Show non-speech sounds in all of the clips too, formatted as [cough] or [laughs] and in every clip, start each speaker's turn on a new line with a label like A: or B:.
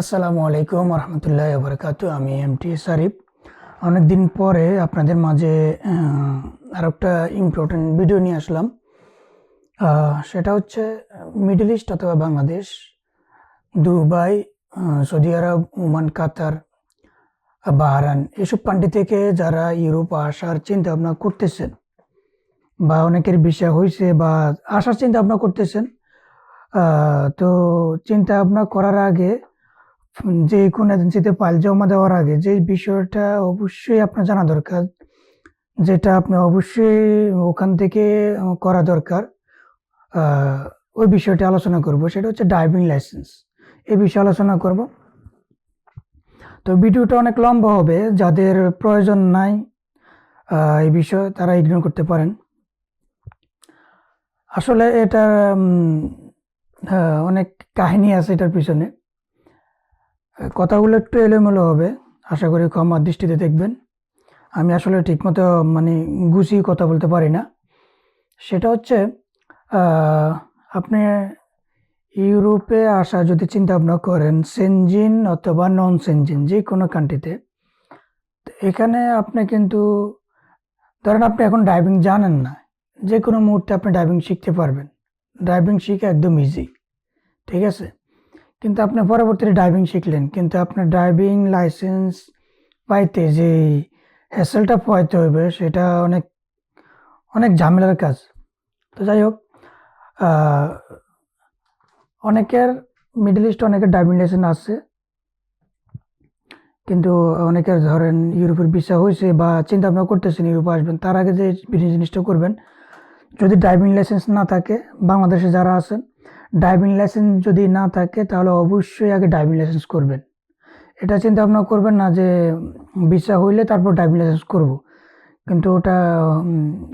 A: আসসালামু আলাইকুম রহমতুল্লাহ বরকাত আমি এম টি সারিফ। অনেকদিন পরে আপনাদের মাঝে আর একটা ইম্পর্টেন্ট ভিডিও নিয়ে আসলাম। সেটা হচ্ছে মিডল ইস্ট অথবা Bangladesh Dubai Saudi Arab Oman Qatar Bahrain এসব পান্ডি থেকে যারা ইউরোপ আসার চিন্তা ভাবনা করতেছেন বা অনেকের বিষয় হয়েছে বা আসার চিন্তা ভাবনা করতেছেন তো চিন্তা ভাবনা করার আগে যে কোনো এজেন্সিতে ফাইল জমা দেওয়ার আগে যে বিষয়টা অবশ্যই আপনার জানা দরকার, যেটা আপনি অবশ্যই ওখান থেকে করা দরকার। ওই বিষয়টা আলোচনা করব, সেটা হচ্ছে ড্রাইভিং লাইসেন্স এই বিষয়ে আলোচনা করব। তো ভিডিওটা অনেক লম্বা হবে, যাদের প্রয়োজন নাই এই বিষয়ে তারা ইগনোর করতে পারেন। আসলে এটা অনেক কাহিনী আছে এটার পিছনে। কথাগুলো একটু এলোমেলো হবে, আশা করি ক্ষমা দৃষ্টিতে দেখবেন। আমি আসলে ঠিকমতো মানে গুছিয়ে কথা বলতে পারি না। সেটা হচ্ছে আপনি ইউরোপে আসা যদি চিন্তা ভাবনা করেন, সেনজিন অথবা নন সেনজিন যে কোনো কান্ট্রিতে এখানে আপনি কিন্তু, ধরেন আপনি এখন ড্রাইভিং জানেন না, যে কোনো মুহূর্তে আপনি ড্রাইভিং শিখতে পারবেন। ড্রাইভিং শিখে একদম ইজি ঠিক আছে? কিন্তু আপনি পরবর্তীতে ড্রাইভিং শিখলেন। কিন্তু আপনার ড্রাইভিং লাইসেন্স পাইতে যে হ্যাসেলটা পাইতে হবে সেটা অনেক অনেক ঝামেলার কাজ। তো যাই হোক অনেকের মিডল ইস্ট অনেকের ড্রাইভিং লাইসেন্স আছে। কিন্তু অনেকের ধরেন ইউরোপের ভিসা হয়েছে বা চিন্তা ভাবনা করতেছেন ইউরোপে আসবেন, তার আগে যে জিনিসটা করবেন, যদি ড্রাইভিং লাইসেন্স না থাকে, বাংলাদেশে যারা আছেন ড্রাইভিং লাইসেন্স যদি না থাকে, তাহলে অবশ্যই আগে ড্রাইভিং লাইসেন্স করবেন। এটা চিন্তা ভাবনা করবেন না যে, ভিসা হইলে তারপর ড্রাইভিং লাইসেন্স করব। কিন্তু ওটা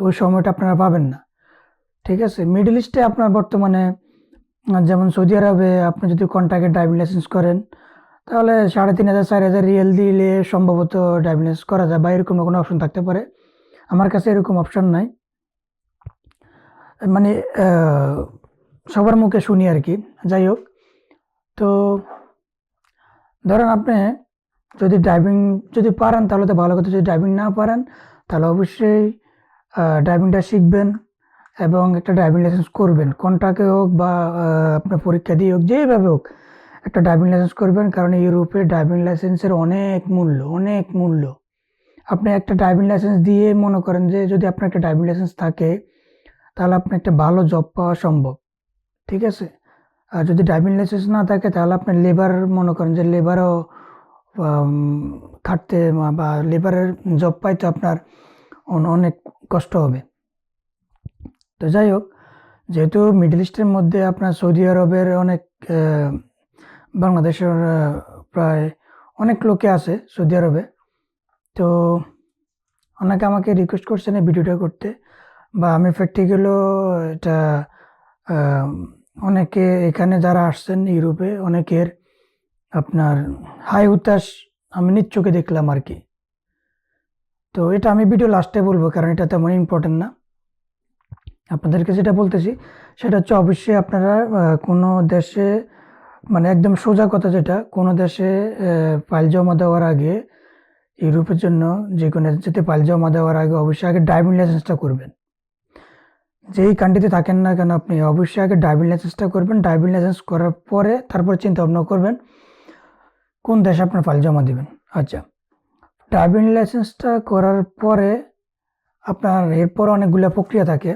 A: ওই সময়টা আপনারা পাবেন না। ঠিক আছে? মিডল ইস্টে আপনার বর্তমানে, যেমন সৌদি আরবে আপনি যদি কন্ট্রাক্টে ড্রাইভিং লাইসেন্স করেন, তাহলে সাড়ে তিন হাজার, চার হাজার রিয়েল দিলে সম্ভবত ড্রাইভিং লাইসেন্স করা যায়, বা এরকম কোনো অপশন থাকতে পারে। আমার কাছে এরকম অপশন নাই। মানে সবার মুখে শুনি আর কি। যাই হোক, তো ধরেন আপনি যদি ড্রাইভিং যদি পারেন, তাহলে তো ভালো কথা। যদি ড্রাইভিং না পারেন, তাহলে অবশ্যই ড্রাইভিংটা শিখবেন এবং একটা ড্রাইভিং লাইসেন্স করবেন। কন্ট্রাক্টে হোক বা আপনার পরীক্ষা দিয়ে হোক যেভাবে হোক, একটা ড্রাইভিং লাইসেন্স করবেন। কারণ ইউরোপে ড্রাইভিং লাইসেন্সের অনেক মূল্য অনেক মূল্য। আপনি একটা ড্রাইভিং লাইসেন্স দিয়ে মনে করেন যে, যদি আপনার একটা ড্রাইভিং লাইসেন্স থাকে, তাহলে আপনি একটা ভালো জব পাওয়া সম্ভব। ঠিক আছে? আর যদি ড্রাইভিং লাইসেন্স না থাকে, তাহলে আপনি লেবার মনে করেন যে লেবারও খাটতে বা- লেবারের জব পাইতে আপনার অনেক কষ্ট হবে। তো যাই হোক, যেহেতু মিডল ইস্টের মধ্যে আপনার সৌদি আরবের অনেক বাংলাদেশের প্রায় অনেক লোকে আছে সৌদি আরবে তো অনেকে আমাকে রিকোয়েস্ট করছেন এই ভিডিওটা করতে। বা আমি প্র্যাকটিক্যালও এটা অনেকে এখানে যারা আসছেন ইউরোপে, অনেকের আপনার হাই হুতাশ আমি নিজ দেখলাম আর কি। তো এটা আমি ভিডিও লাস্টে বলব কারণ এটা তেমন ইম্পর্টেন্ট না। আপনাদেরকে যেটা বলতেছি, সেটা হচ্ছে অবশ্যই আপনারা কোনো দেশে মানে একদম সোজা কথা যেটা, কোনো দেশে ফাইল জমা দেওয়ার আগে ইউরোপের জন্য যে কোনো এজেন্সিতে ফাইল জমা দেওয়ার আগে অবশ্যই আগে ড্রাইভিং লাইসেন্সটা করবেন। যেই কান্ট্রিতে থাকেন না কেন আপনি? অবশ্যই আগে ড্রাইভিং লাইসেন্সটা করবেন। ড্রাইভিং লাইসেন্স করার পরে তারপর চিন্তা ভাবনা করবেন, কোন দেশে আপনার ফাইল জমা দিবেন। আচ্ছা ড্রাইভিং লাইসেন্সটা করার পরে আপনার এরপর অনেকগুলো প্রক্রিয়া থাকে।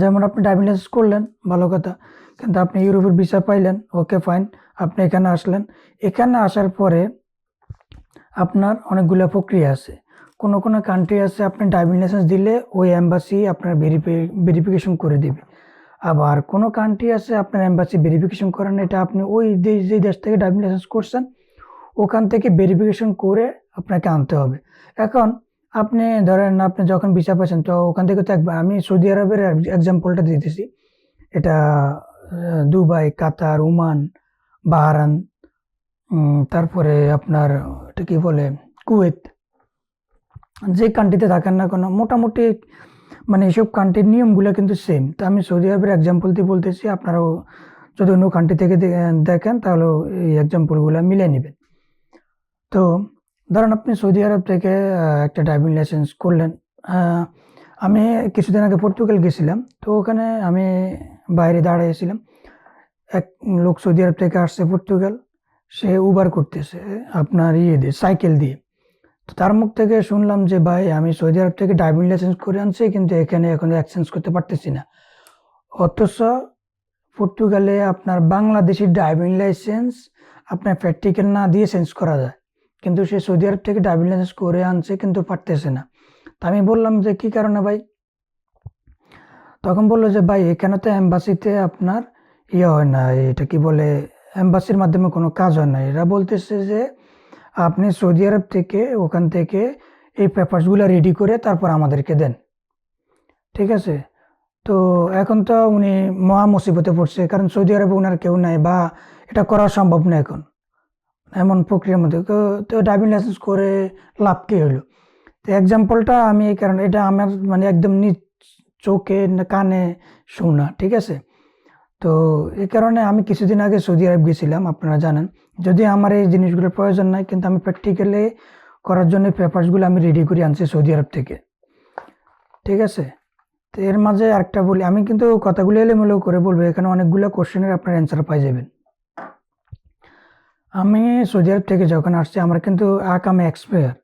A: যেমন আপনি ড্রাইভিং লাইসেন্স করলেন, ভালো কথা, কিন্তু আপনি ইউরোপের ভিসা পাইলেন, ওকে, ফাইন, আপনি এখানে আসলেন। এখানে আসার পরে আপনার অনেকগুলো প্রক্রিয়া আছে। কোনো কোনো কান্ট্রি আছে, আপনি ড্রাইভিং লাইসেন্স দিলে ওই অ্যাম্বাসি আপনার ভেরিফিকেশন করে দেবে। আবার কোনো কান্ট্রি আছে, আপনার অ্যাম্বাসি ভেরিফিকেশন করেন এটা আপনি ওই যে দেশ থেকে ড্রাইভিং লাইসেন্স করছেন, ওখান থেকে ভেরিফিকেশন করে আপনাকে আনতে হবে। এখন আপনি ধরেন, আপনি যখন ভিসা পাচ্ছেন, তো ওখান থেকে তো একবার, আমি সৌদি আরবের এক্সাম্পলটা দিতেছি। এটা দুবাই, কাতার, ওমান বাহারান তারপরে আপনার, এটা কি বলে, কুয়েত। যে কান্ট্রিতে থাকেন না কেন, মোটামুটি মানে এইসব কান্ট্রির নিয়মগুলো কিন্তু সেম তো আমি সৌদি আরবের এক্সাম্পল দিয়ে বলতেছি, আপনারাও যদি অন্য কান্ট্রি থেকে দেখেন, তাহলে এই এক্সাম্পলগুলো মিলে নেবেন। তো ধরেন আপনি সৌদি আরব থেকে একটা ড্রাইভিং লাইসেন্স করলেন। আমি কিছুদিন আগে পর্তুগাল গেছিলাম, তো ওখানে আমি বাইরে দাঁড়িয়েছিলাম এক লোক সৌদি আরব থেকে আসছে পর্তুগাল সে উবার করতেছে, আপনার ইয়ে দিয়ে সাইকেল দিয়ে। তো তার মুখ থেকে শুনলাম যে, ভাই, আমি সৌদি আরব থেকে ড্রাইভিং লাইসেন্স করে আনছি, কিন্তু এখানে এখন এক্সচেঞ্জ করতে পারতেছি না। অথচ পর্তুগালে আপনার বাংলাদেশি ড্রাইভিং লাইসেন্স আপনার প্র্যাকটিক্যাল না দিয়ে চেঞ্জ করা যায়। কিন্তু সে সৌদি আরব থেকে ড্রাইভিং লাইসেন্স করে আনছে, কিন্তু পারতেছে না। তা আমি বললাম যে, কি কারণে ভাই? তখন বলল যে, ভাই, এখানে তো এম্বাসিতে আপনার ইয়ে হয় না, এটা কি বলে, এম্বাসির মাধ্যমে কোনো কাজ হয় না। এরা বলতেছে যে আপনি সৌদি আরব থেকে ওখান থেকে এই পেপারসগুলো রেডি করে তারপর আমাদেরকে দেন। ঠিক আছে? তো এখন তো উনি মহা মুসিবতে পড়ছে, কারণ সৌদি আরবে ওনার কেউ নাই বা এটা করা সম্ভব না এখন। এমন প্রক্রিয়ার মধ্যে। তো- ড্রাইভিং লাইসেন্স করে লাভ কি হলো তো এক্সাম্পলটা আমি কারণে, এটা আমার মানে একদম নিজ চোখে, কানে শোনা ঠিক আছে? তো এই কারণে আমি কিছুদিন আগে সৌদি আরব গেছিলাম, আপনারা জানেন। যদি আমার এই জিনিসগুলোর প্রয়োজন নাই, কিন্তু আমি প্র্যাকটিক্যালি করার জন্য পেপারসগুলো আমি রেডি করে আনছি সৌদি আরব থেকে। ঠিক আছে? তো এর মাঝে আরেকটা বলি, আমি কিন্তু কথাগুলো এলোমেলো করে বলব, এখানে অনেকগুলো কোশ্চেনের আপনার অ্যান্সার পাই যাবেন। আমি সৌদি আরব থেকে যখন আসছি, আমার কিন্তু আকামে এক্সপায়ার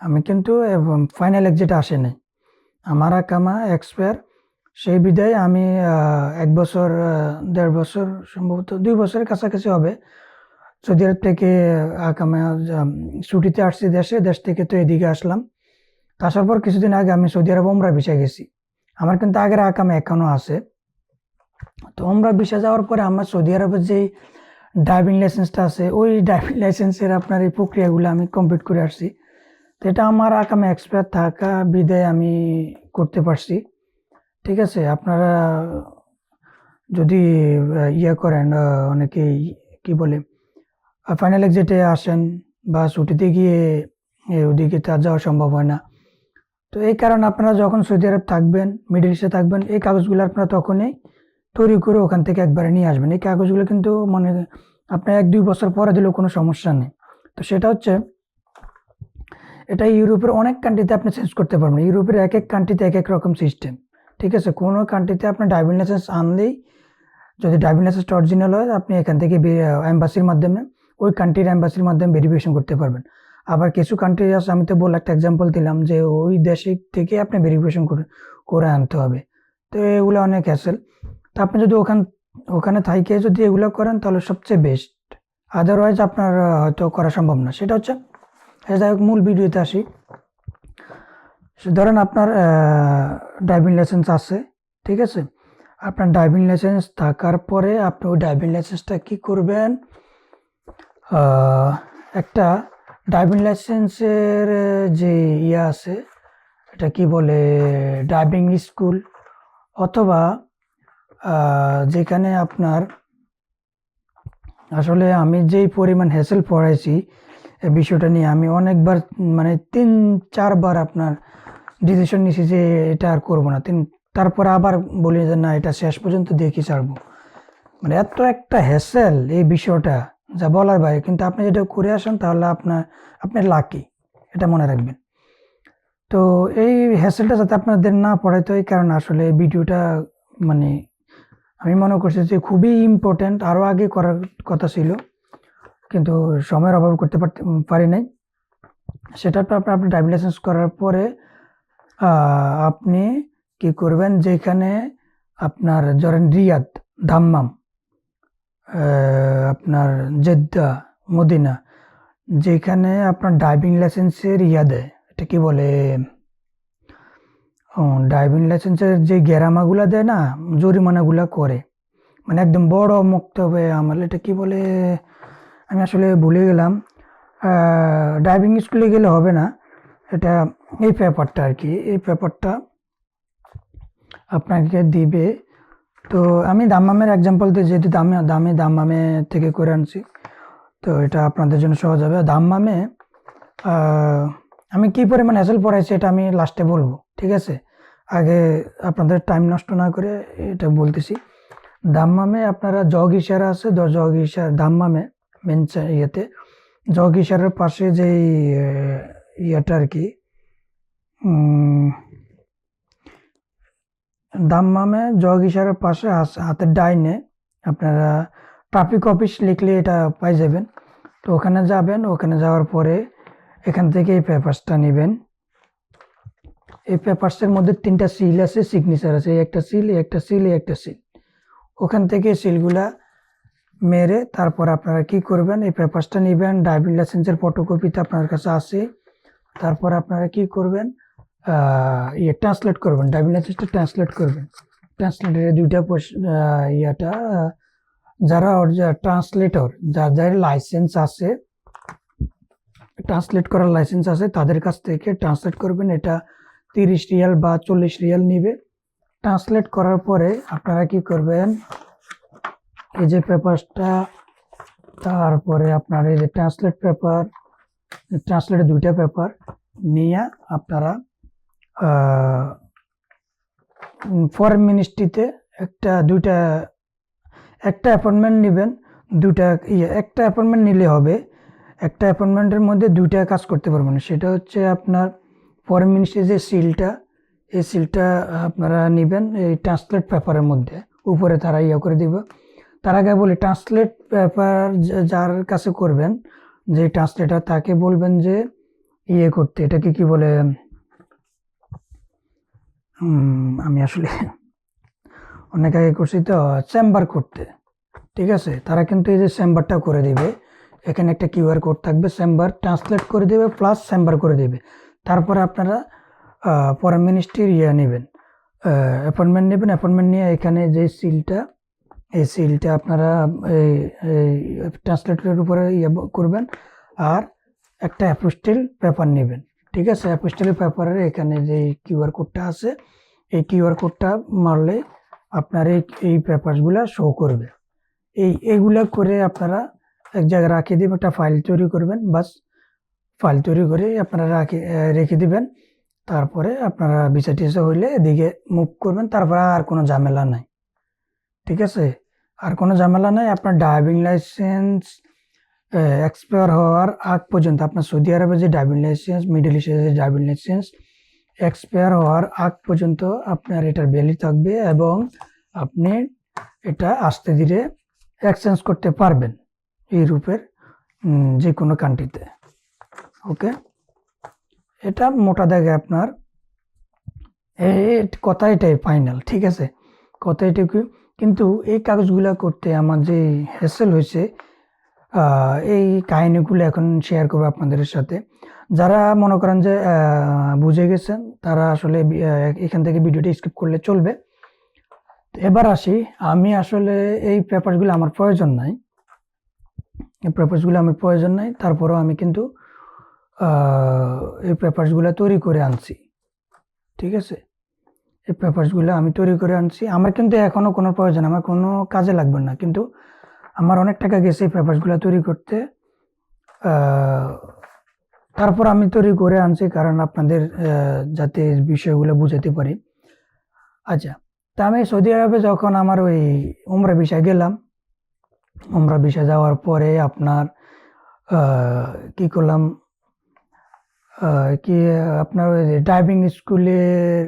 A: আমি কিন্তু ফাইনাল এক্সিট আসেনি। আমার আকামা এক্সপায়ার সেই বিদায় আমি এক বছর দেড় বছর সম্ভবত দুই বছরের কাছাকাছি হবে। সৌদি আরব থেকে আকামা ছুটিতে আসছি দেশে, দেশ থেকে তো এদিকে আসলাম। আসার পর কিছুদিন আগে আমি সৌদি আরব ওমরা ভিসা গেছি। আমার কিন্তু আগের আকামে এখনও আছে। তো ওমরা ভিসা যাওয়ার পরে আমার সৌদি আরবের যে ড্রাইভিং লাইসেন্সটা আছে, ওই ড্রাইভিং লাইসেন্সের আপনার এই প্রক্রিয়াগুলো আমি কমপ্লিট করে আসছি। তো এটা আমার আকামে এক্সপায়ার থাকা বিদায় আমি করতে পারছি। ঠিক আছে, আপনারা যদি ইয়ে করেন অনেকেই কি বলে ফাইনাল এক্সিটে আসেন বা ছুটিতে গিয়ে ওদিকে তার যাওয়া সম্ভব হয় না। তো এই কারণে আপনারা যখন সৌদি আরব থাকবেন মিডল ইস্টে থাকবেন, এই কাগজগুলো আপনারা তখনই তৈরি করে ওখান থেকে একবারে নিয়ে আসবেন। এই কাগজগুলো কিন্তু মানে আপনার এক দুই বছর পরে দিলেও কোনো সমস্যা নেই। তো সেটা হচ্ছে, এটা ইউরোপের অনেক কান্ট্রিতে আপনি চেঞ্জ করতে পারবেন। ইউরোপের এক এক কান্ট্রিতে এক এক রকম সিস্টেম ঠিক আছে, কোনো কান্ট্রিতে আপনার ড্রাইভিং লাইসেন্স আনলেই, যদি ড্রাইভিং লাইসেন্সটা অরিজিনাল হয়, আপনি এখান থেকে অ্যাম্বাসির মাধ্যমে, ওই কান্ট্রির অ্যাম্বাসির মাধ্যমে ভেরিফিকেশন করতে পারবেন। আবার কিছু কান্ট্রি আছে, আমি তো বলে একটা এক্সাম্পল দিলাম যে, ওই দেশে থেকে আপনি ভেরিফিকেশন করে করে আনতে হবে। তো এগুলো অনেক হ্যাসেল তো আপনি যদি ওখান, ওখানে থাইকে যদি এগুলো করেন, তাহলে সবচেয়ে বেস্ট আদারওয়াইজ আপনার হয়তো করা সম্ভব না। সেটা হচ্ছে, যাই হোক, মূল ভিডিওতে আসি। ধরেন আপনার ড্রাইভিং লাইসেন্স আছে, ঠিক আছে? আপনার ড্রাইভিং লাইসেন্স থাকার পরে আপনি ওই ড্রাইভিং লাইসেন্সটা কী করবেন? একটা ড্রাইভিং লাইসেন্সের যে ইয়ে আছে, এটা কি বলে ড্রাইভিং স্কুল অথবা যেখানে আপনার, আসলে আমি যেই পরিমাণ হ্যাসেল পড়াইছি এই বিষয়টা নিয়ে আমি অনেকবার মানে তিন, চারবার আপনার ডিসিশন নিয়েছি যে এটা আর করব না। তিন তারপর আবার বলি যে, না, এটা শেষ পর্যন্ত দেখি, ছাড়বো। মানে এত একটা হ্যাসেল এই বিষয়টা, যা বলার বাইরে। কিন্তু আপনি যেটা করে আসেন, তাহলে আপনার আপনি লাকি এটা মনে রাখবেন। তো এই হ্যাসেলটা যাতে আপনাদের না পড়ে তো এই কারণে আসলে ভিডিওটা মানে আমি মনে করছি যে খুবই ইম্পর্ট্যান্ট আরও আগে করার কথা ছিল, কিন্তু সময়ের অভাব করতে পারি নাই। সেটা পর আপনার আপনি ড্রাইভিং লাইসেন্স করার পরে আপনি কি করবেন যেখানে আপনার ধরেন রিয়াদ, দাম্মাম আপনার জেদ্দা, মদিনা, যেখানে আপনার ড্রাইভিং লাইসেন্সের ইয়া দেয় এটা কি বলে? ড্রাইভিং লাইসেন্সের যে গেরামাগুলা দেয় না, জরিমানাগুলা করে মানে একদম বড় মুক্ত হবে আমার এটা কি বলে? আমি আসলে ভুলে গেলাম। ড্রাইভিং স্কুলে গেলে হবে না, এটা এই পেপারটা আর কি, এই পেপারটা আপনাকে দিবে। তো আমি দাম্মামের এক্সাম্পল দিয়ে যেহেতু দামে দামে দাম্মামে থেকে করে আনছি, তো এটা আপনাদের জন্য সহজ হবে। দাম্মামে আমি কি পরিমাণ হ্যাসেল পড়াইছি এটা আমি লাস্টে বলব, ঠিক আছে? আগে আপনাদের টাইম নষ্ট না করে এটা বলতেছি। দাম্মামে আপনারা জগ ইশারা আছে জগ ইশারা, দাম্মামে মেন ইয়েতে। জগ ইশারার পাশে যেই ইয়েটা আর কি দাম্মামে জগ ইশারার পাশে হাতের ডাইনে। আপনারা ট্রাফিক অফিস লিখলে এটা পাই যাবেন। তো ওখানে যাবেন, ওখানে যাওয়ার পরে এখান থেকে এই পেপারসটা নেবেন। এই পেপারসের মধ্যে তিনটা সিল আছে, সিগনেচার আছে একটা সিল একটা সিল একটা সিল। ওখান থেকে সিলগুলা মেরে তারপর আপনারা কি করবেন, এই পেপারসটা নেবেন, ড্রাইভিং লাইসেন্সের ফটোকপিতে আপনার কাছে আছে। তারপর আপনারা কি করবেন ইয়ে ট্রান্সলেট করবেন ড্রাইভিং লাইসেন্সটা ট্রান্সলেট করবেন। ট্রান্সলেটারের দুইটা ইয়েটা যারা ট্রান্সলেটর যার যার লাইসেন্স আছে ট্রান্সলেট করার লাইসেন্স আছে, তাদের কাছ থেকে ট্রান্সলেট করবেন। এটা তিরিশ রিয়াল বা চল্লিশ রিয়াল নিবে। ট্রান্সলেট করার পরে আপনারা কি করবেন, এই যে পেপারসটা, তারপরে আপনার এই যে ট্রান্সলেট পেপার ট্রান্সলেটের দুইটা পেপার নিয়ে আপনারা ফরেন মিনিস্ট্রিতে একটা, দুইটা, একটা অ্যাপয়েন্টমেন্ট নেবেন, দুইটা ইয়ে একটা অ্যাপয়েন্টমেন্ট নিলে হবে, একটা অ্যাপয়েন্টমেন্টের মধ্যে দুইটা কাজ করতে পারবেন। সেটা হচ্ছে আপনার ফরেন মিনিস্ট্রির যে সিলটা এই সিলটা আপনারা নেবেন এই ট্রান্সলেট পেপারের মধ্যে, উপরে তারা ইয়ে করে দিব। তার আগে বলি ট্রান্সলেট পেপার যার কাছে করবেন, যে ট্রান্সলেটার তাকে বলবেন যে ইয়ে করতে, এটাকে কি বলে আমি আসলে [laughs] অনেক আগে করছি তো চেম্বার করতে, ঠিক আছে? তারা কিন্তু এই যে চেম্বারটা করে দিবে। এখানে একটা কিউআর কোড থাকবে চেম্বার ট্রান্সলেট করে দেবে প্লাস চেম্বার করে দেবে। তারপরে আপনারা ফরেন মিনিস্ট্রির ইয়ে নেবেন। অ্যাপয়েন্টমেন্ট নেবেন অ্যাপয়েন্টমেন্ট নিয়ে এখানে যে সিলটা এই সিলটা আপনারা এই ট্রান্সলেটরের উপরে ইয়ে করবেন। আর একটা অ্যাপোস্টেল পেপার নেবেন। ঠিক আছে অ্যাপোস্টেল পেপারের এখানে যে কিউআর কোডটা আছে, এই কিউআর কোডটা মারলে আপনার এই এই পেপারসগুলো শো করবে। এই এগুলা করে আপনারা এক জায়গায় রাখিয়ে দিবেন, একটা ফাইল তৈরি করবেন, বাস ফাইল তৈরি করে আপনারা রাখি রেখে দিবেন। তারপরে আপনারা ভিসা টিসা হইলে এদিকে মুভ করবেন, তারপরে আর কোনো ঝামেলা নাই। ঠিক আছে? আর কোনো ঝামেলা নাই, আপনার ড্রাইভিং লাইসেন্স এক্সপায়ার হওয়ার আগ পর্যন্ত আপনার সৌদি আরবে যে ড্রাইভিং লাইসেন্স মিডল ইস্টের যে ড্রাইভিং লাইসেন্স এক্সপায়ার হওয়ার আগ পর্যন্ত আপনার এটার ভ্যালি থাকবে এবং আপনি এটা আস্তে ধীরে এক্সচেঞ্জ করতে পারবেন ইউরোপের যে কোনো কান্ট্রিতে ওকে এটা মোটা দাগে আপনার কথা এটাই ফাইনাল ঠিক আছে? কথা এটুকু কিন্তু এই কাগজগুলো করতে আমার যে হ্যাসেল হয়েছে এই কাহিনীগুলো এখন শেয়ার করব আপনাদের সাথে। যারা মনে করেন যে বুঝে গেছেন, তারা আসলে এখান থেকে ভিডিওটি স্কিপ করলে চলবে। এবার আসি, আমি আসলে এই পেপারসগুলো আমার প্রয়োজন নাই। এই পেপারসগুলো আমার প্রয়োজন নাই, তারপরেও আমি কিন্তু এই পেপারসগুলো তৈরি করে আনছি। ঠিক আছে? এই পেপারসগুলো আমি তৈরি করে আনছি। আমার কিন্তু এখনও কোনো প্রয়োজন, আমার কোনো কাজে লাগবে না। কিন্তু আমার অনেক টাকা গেছে এই পেপারসগুলো তৈরি করতে। তারপর আমি তৈরি করে আনছি কারণ আপনাদের যাতে বিষয়গুলো বুঝাতে পারি। আচ্ছা তা আমি সৌদি আরবে যখন আমার ওই উমরা বিষয় গেলাম, উমরা বিষয় যাওয়ার পরে আপনার কি করলাম কি আপনার ওই ড্রাইভিং স্কুলের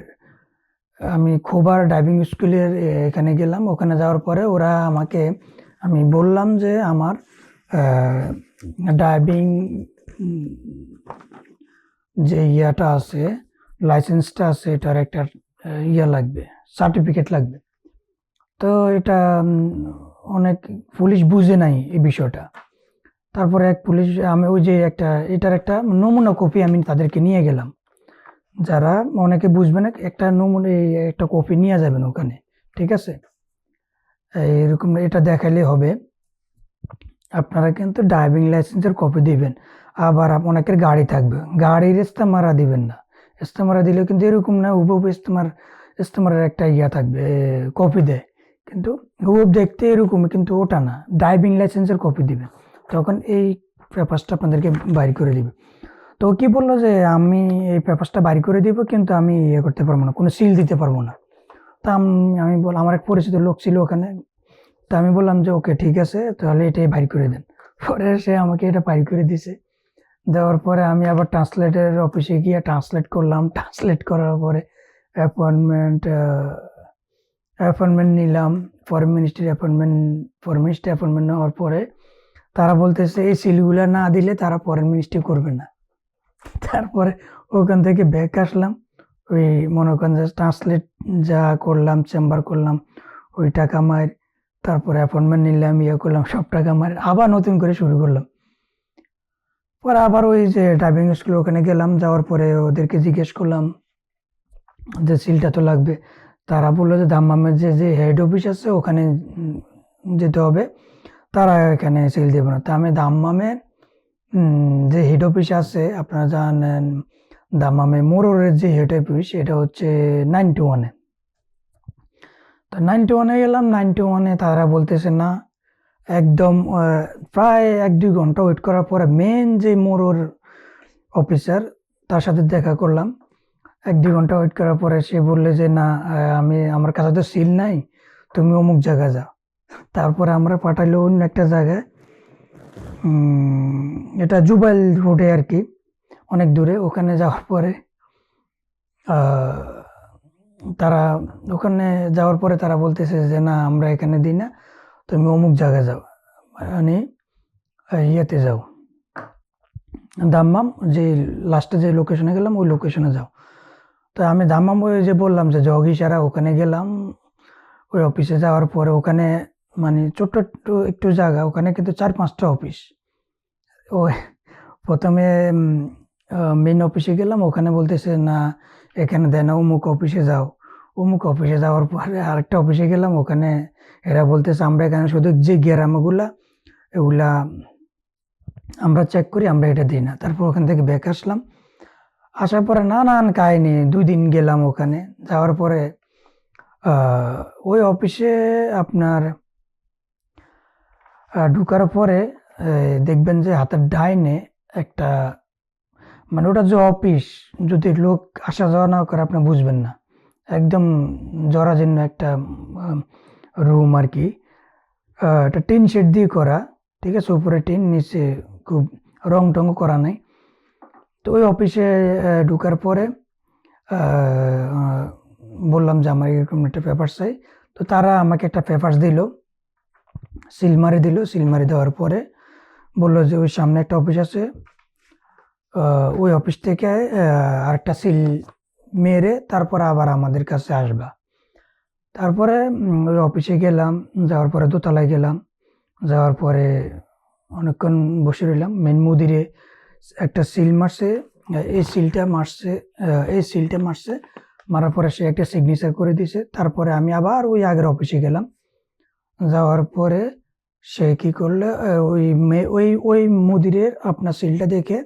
A: আমি খোবার ড্রাইভিং স্কুলের এখানে গেলাম। ওখানে যাওয়ার পরে ওরা আমাকে আমি বললাম যে আমার ড্রাইভিং যে ইয়াটা আছে লাইসেন্সটা আছে, এটার একটা ইয়া লাগবে সার্টিফিকেট লাগবে। তো এটা অনেক পুলিশ বুঝে নাই এই বিষয়টা। তারপরে এক পুলিশ, আমি ওই যে একটা, এটার একটা নমুনা কপি আমি তাদেরকে নিয়ে গেলাম। যারা অনেকে বুঝবে না, একটা নমুনা একটা কপি নিয়ে যাবেন ওখানে, ঠিক আছে? এরকম এটা দেখালে হবে। আপনারা কিন্তু ড্রাইভিং লাইসেন্সের কপি দিবেন। আবার অনেকের গাড়ি থাকবে। গাড়ির ইস্তেমারা দিবেন না। ইস্তেমারা দিলেও কিন্তু এরকম না, হুবহু ইস্তেমার, ইস্তেমারের একটা ইয়া থাকবে কপি দেয়। কিন্তু হুবহু দেখতে এরকম কিন্তু ওটা না। ড্রাইভিং লাইসেন্সের কপি দিবেন। তখন এই পেপারসটা আপনাদেরকে বাইর করে দিবে। তো কি বলল যে, আমি এই পেপারসটা বাইর করে দিব, কিন্তু আমি ইয়ে করতে পারব না, কোনো সিল দিতে পারব না। তা আমি বল, আমার এক পরিচিত লোক ছিল ওখানে। তো আমি বললাম যে, ওকে, ঠিক আছে, তাহলে এটাই বাইর করে দেন। পরে সে আমাকে এটা বাইর করে দিছে। দেওয়ার পরে আমি আবার ট্রান্সলেটের অফিসে গিয়ে ট্রান্সলেট করলাম। ট্রান্সলেট করার পরে অ্যাপয়েন্টমেন্ট অ্যাপয়েন্টমেন্ট নিলাম। ফরেন মিনিস্ট্রির অ্যাপয়েন্টমেন্ট ফরেন মিনিস্ট্রি অ্যাপয়েন্টমেন্ট নেওয়ার পরে তারা বলতেছে, এই সিলগুলো না দিলে তারা ফরেন মিনিস্ট্রি করবে না। তারপরে ওখান থেকে ব্যাক আসলাম। ওই মনে করেন যে ট্রান্সলেট যা করলাম চেম্বার করলাম, ওই টাকা মায়ের তারপরে অ্যাপয়েন্টমেন্ট নিলাম ইয়ে করলাম, সব টাকা মায়ের আবার নতুন করে শুরু করলাম। পরে আবার ওই যে ড্রাইভিং স্কুল ওখানে গেলাম, যাওয়ার পরে ওদেরকে জিজ্ঞেস করলাম যে সিলটা তো লাগবে। তারা বলল যে দাম্মামের যে যে হেড অফিস আছে, ওখানে যেতে হবে, তারা এখানে সিল দেবে না। তা আমি দাম্মামের যে হেড অফিস আছে, আপনারা জানেন দাম্মামে মোররের যে হেড অফিস এটা হচ্ছে নাইনটি ওয়ানে তো নাইনটি ওয়ানে গেলাম নাইনটি ওয়ানে তারা বলতেছে, না, একদম প্রায় এক দুই ঘণ্টা ওয়েট করার পরে মেন যে মোরর অফিসার তার সাথে দেখা করলাম। এক দুই ঘণ্টা ওয়েট করার পরে সে বললে যে, না আমি, আমার কাছে তো সিল নাই, তুমি অমুক জায়গায় যাও। তারপরে আমরা পাঠাইলো অন্য একটা জায়গায়। এটা জুবাইল রোডে আর কি। অনেক দূরে, ওখানে যাওয়ার পরে তারা ওখানে যাওয়ার পরে তারা বলতেছে যে, না, আমরা এখানে দিই না, তুমি অমুক জায়গায় যাও মানে ইয়েতে যাও। দাম্মাম, যে লাস্টে যে লোকেশনে গেলাম, ওই লোকেশনে যাও। তো আমি দাম্মাম ওই যে বললাম যে জগিসারা ওখানে গেলাম। ওই অফিসে যাওয়ার পরে ওখানে মানে ছোট্ট একটু একটু জায়গা, ওখানে কিন্তু চার পাঁচটা অফিস ও প্রথমে মেন অফিসে গেলাম, ওখানে বলতেছে, না, এখানে দেয় না, অমুক অফিসে যাও। অমুক অফিসে যাওয়ার পরে আরেকটা অফিসে গেলাম, ওখানে এরা বলতেছে, আমরা এখানে শুধু যে গ্রামগুলা, এগুলা আমরা চেক করি, আমরা এটা দিই না। তারপর ওখান থেকে ব্যাক আসলাম। আসার পরে নানান কাহিনি দুই দিন গেলাম ওখানে। যাওয়ার পরে ওই অফিসে আপনার ঢুকার পরে দেখবেন যে হাতের ডাইনে একটা মানে ওটা যে অফিস, যদি লোক আসা যাওয়া না করে, আপনি বুঝবেন না। একদম জরাজীর্ণ একটা রুম আর কি। এটা টিন শেড দিয়ে করা, ঠিক আছে? উপরে টিন, নিচে খুব রং টং করা নাই। তো ওই অফিসে ঢুকার পরে বললাম যে আমার এরকম একটা পেপার চাই। তো তারা আমাকে একটা পেপার দিল, সিলমারি দিল। সিলমারি দেওয়ার পরে বলল যে ওই সামনে একটা অফিস আছে ওই অফিস থেকে আরেকটা সিল মেরে তারপরে আবার আমাদের কাছে আসবা। তারপরে ওই অফিসে গেলাম, যাওয়ার পরে দোতলায় গেলাম। যাওয়ার পরে অনেকক্ষণ বসে রইলাম। মেন মুদিরে একটা সিল মারছে, এই সিলটা মারছে এই সিলটা মারছে, মারার পরে সে একটা সিগনেচার করে দিছে। তারপরে আমি আবার ওই আগের অফিসে গেলাম। যাওয়ার পরে সে কি করলে ওই ওই ওই মুদিরের আপনার সিলটা দেখে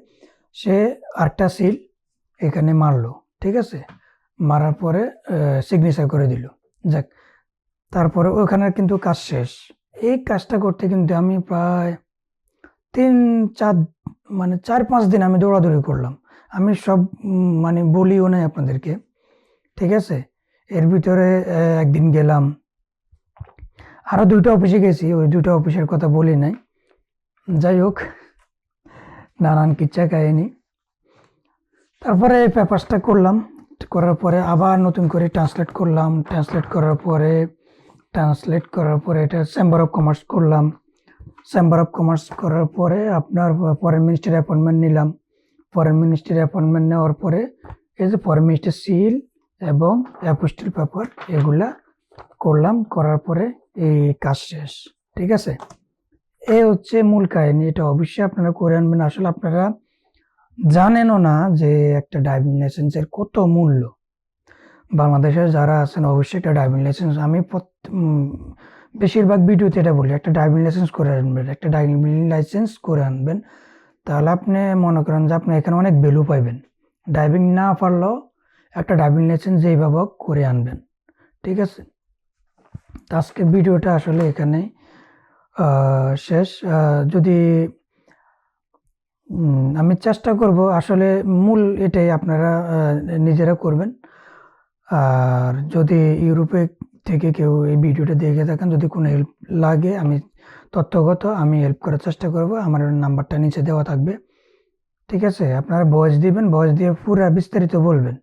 A: সে আটটা সিল এখানে মারলো, ঠিক আছে? মারার পরে সিগনেচার করে দিল। যাক, তারপরে ওখানে কিন্তু কাজ শেষ। এই কাজটা করতে কিন্তু আমি প্রায় তিন, চার মানে চার, পাঁচ দিন আমি দৌড়াদৌড়ি করলাম। আমি সব মানে বলিও নাই আপনাদেরকে, ঠিক আছে? এর ভিতরে একদিন গেলাম। আরও দুইটা অফিসে গেছি, ওই দুইটা অফিসের কথা বলি নাই। যাই হোক নানান কিচ্ছা কাহিনী। তারপরে এই পেপারসটা করলাম, করার পরে আবার নতুন করে ট্রান্সলেট করলাম। ট্রান্সলেট করার পরে ট্রান্সলেট করার পরে এটা চেম্বার অফ কমার্স করলাম। চেম্বার অফ কমার্স করার পরে আপনার ফরেন মিনিস্টার অ্যাপয়েন্টমেন্ট নিলাম। ফরেন মিনিস্টার অ্যাপয়েন্টমেন্ট নেওয়ার পরে এই যে ফরেন মিনিস্টার সিল এবং অ্যাপোস্টিল পেপার এগুলা করলাম। করার পরে এই কাজ শেষ, ঠিক আছে? এই হচ্ছে মূল কাহিনী, এটা অবশ্যই আপনারা করে আনবেন। আসলে আপনারা জানেনও না যে একটা ড্রাইভিং লাইসেন্সের কত মূল্য। বাংলাদেশে যারা আছেন, অবশ্যই একটা ড্রাইভিং লাইসেন্স আমি বেশিরভাগ ভিডিওতে এটা বলি, একটা ড্রাইভিং লাইসেন্স করে আনবেন, একটা ড্রাইভিং লাইসেন্স করে আনবেন। তাহলে আপনি মনে করেন যে আপনি এখানে অনেক ভ্যালু পাইবেন। ড্রাইভিং না পারলেও একটা ড্রাইভিং লাইসেন্স যেইভাবে করে আনবেন। ঠিক আছে? আজকে ভিডিওটা আসলে এখানেই। শেষ। যদি আমি চেষ্টা করব, আসলে মূল এটাই আপনারা নিজেরা করবেন। আর যদি ইউরোপে থেকে কেউ এই ভিডিওটা দেখে থাকেন, যদি কোনো হেল্প লাগে, আমি তথ্যগত, আমি হেল্প করার চেষ্টা করব। আমার নাম্বারটা নিচে দেওয়া থাকবে। ঠিক আছে? আপনারা ভয়েস দিবেন, ভয়েস দিয়ে পুরা বিস্তারিত বলবেন।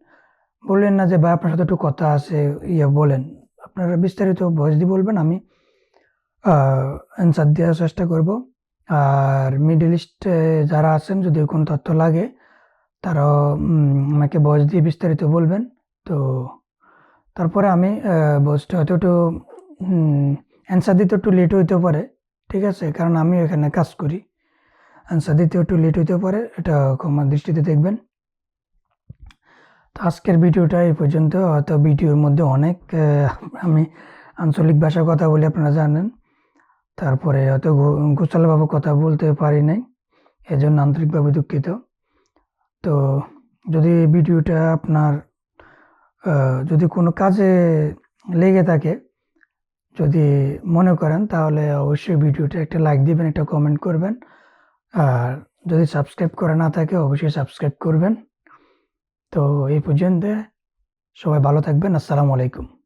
A: বললেন না যে, ভাই, আপনার সাথে একটু কথা আছে ইয়ে বলেন। আপনারা বিস্তারিত ভয়েস দিয়ে বলবেন, আমি অ্যান্সার দেওয়ার চেষ্টা করব। আর মিডল ইস্টে যারা আছেন, যদি কোনো তথ্য লাগে তারাও আমাকে বয়স দিয়ে বিস্তারিত বলবেন। তো তারপরে আমি বয়সটা হয়তো একটু অ্যান্সার দিতে একটু লেট হইতে পারে, ঠিক আছে? কারণ আমি এখানে কাজ করি। অ্যান্সার দিতে একটু লেট হইতে পারে, এটা ক্ষমার দৃষ্টিতে দেখবেন। তো আজকের ভিডিওটা এই পর্যন্ত। হয়তো ভিডিওর মধ্যে অনেক আমি আঞ্চলিক ভাষায় কথা বলি, আপনারা জানেন। তারপরে অত গো- গোছালোভাবে কথা বলতে পারি নাই, এজন্য আন্তরিকভাবে দুঃখিত। তো যদি ভিডিওটা আপনার যদি কোনো কাজে লেগে থাকে, যদি মনে করেন, তাহলে অবশ্যই ভিডিওটা একটা লাইক দিবেন, একটা কমেন্ট করবেন। আর যদি সাবস্ক্রাইব করা না থাকে, অবশ্যই সাবস্ক্রাইব করবেন। তো এই পর্যন্ত সবাই ভালো থাকবেন। আসসালামু আলাইকুম।